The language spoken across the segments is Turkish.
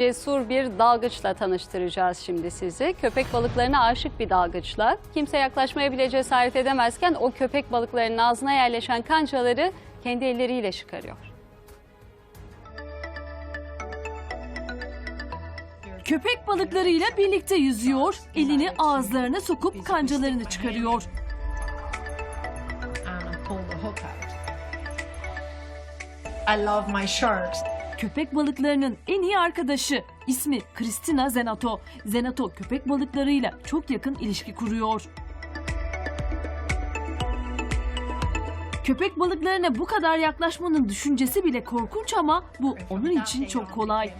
Cesur bir dalgıçla tanıştıracağız şimdi sizi. Köpek balıklarına aşık bir dalgıçla. Kimse yaklaşmaya bile cesaret edemezken o köpek balıklarının ağzına yerleşen kancaları kendi elleriyle çıkarıyor. Köpek balıklarıyla birlikte yüzüyor, elini ağızlarına sokup kancalarını çıkarıyor. I love my sharks. Köpek balıklarının en iyi arkadaşı. İsmi Christina Zenato. Zenato köpek balıklarıyla çok yakın ilişki kuruyor. Köpek balıklarına bu kadar yaklaşmanın düşüncesi bile korkunç ama bu onun için çok kolay.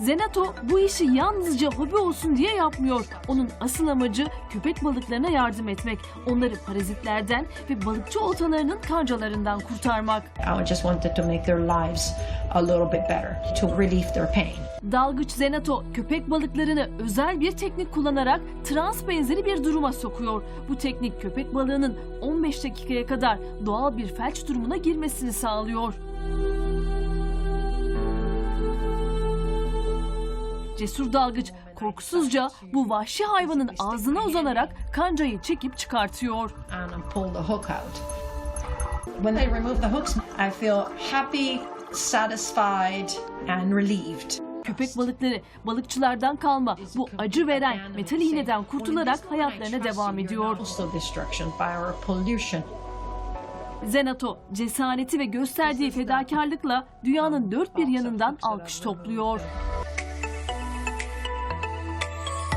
Zenato bu işi yalnızca hobi olsun diye yapmıyor. Onun asıl amacı köpek balıklarına yardım etmek. Onları parazitlerden ve balıkçı oltalarının kancalarından kurtarmak. I just wanted to make their lives a little bit better, to relieve their pain. Dalgıç Zenato köpek balıklarını özel bir teknik kullanarak trans benzeri bir duruma sokuyor. Bu teknik köpek balığının 15 dakikaya kadar doğal bir felç durumuna girmesini sağlıyor. Cesur dalgıç korkusuzca bu vahşi hayvanın ağzına uzanarak kancayı çekip çıkartıyor. When they remove the hooks, I feel happy, satisfied, and relieved. Köpek balıkları balıkçılardan kalma bu acı veren metal iğneden kurtularak hayatlarına devam ediyor. Zenato cesareti ve gösterdiği fedakarlıkla dünyanın dört bir yanından alkış topluyor.